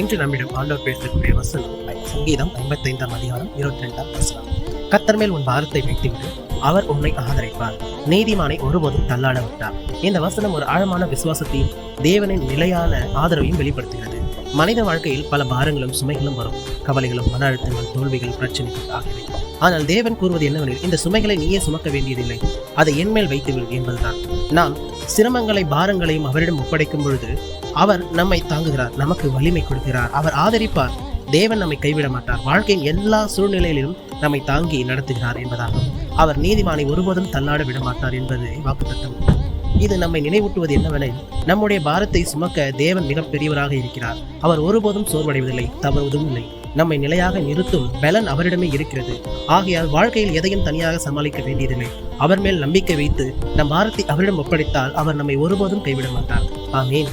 இன்று நம்மிடம் ஆண்டவர் பேசக்கூடிய வசனம் சங்கீதம் ஐம்பத்தைந்தாம் அதிகாரம் இருபத்தி ரெண்டாம் வசனம். கத்தர் மேல் உன் பாரத்தை வைத்துவிடு அவர் உன்னை ஆதரிப்பார். நீதிமானை ஒருபோதும் தள்ளாட விட்டார். இந்த வசனம் ஒரு ஆழமான விசுவாசத்தையும் தேவனின் நிலையான ஆதரவையும் வெளிப்படுத்துகிறது. மனித வாழ்க்கையில் பல பாரங்களும் சுமைகளும் வரும். கவலைகளும் மன அழுத்தங்கள் தோல்விகள் பிரச்சனைகள் ஆகியவை. ஆனால் தேவன் கூறுவது என்னவெனில் இந்த சுமைகளை நீயே சுமக்க வேண்டியதில்லை. அதை என்மேல் வைத்துவிடு என்பதுதான். நாம் சிரமங்களை பாரங்களையும் அவரிடம் ஒப்படைக்கும் பொழுது அவர் நம்மை தாங்குகிறார் நமக்கு வலிமை கொடுக்கிறார் அவர் ஆதரிப்பார். தேவன் நம்மை கைவிட மாட்டார். வாழ்க்கையின் எல்லா சூழ்நிலையிலும் நம்மை தாங்கி நடத்துகிறார் என்பதாகும். அவர் நீதிமானை ஒருபோதும் தள்ளாட விட மாட்டார் என்பது வாக்குத்தத்தம். இது நம்மை நினைவூட்டுவது என்னவெனில் நம்முடைய பாரத்தை சுமக்க தேவன் மிக பெரியவராக இருக்கிறார். அவர் ஒருபோதும் சோர்வடைவதில்லை தவறுவதும் இல்லை. நம்மை நிலையாக நிறுத்தும் பலன் அவரிடமே இருக்கிறது. ஆகையால் வாழ்க்கையில் எதையும் தனியாக சமாளிக்க வேண்டியதில்லை. அவர் மேல் நம்பிக்கை வைத்து நம் பாரத்தை அவரிடம் ஒப்படைத்தால் அவர் நம்மை ஒருபோதும் கைவிட மாட்டார். ஆமீன்.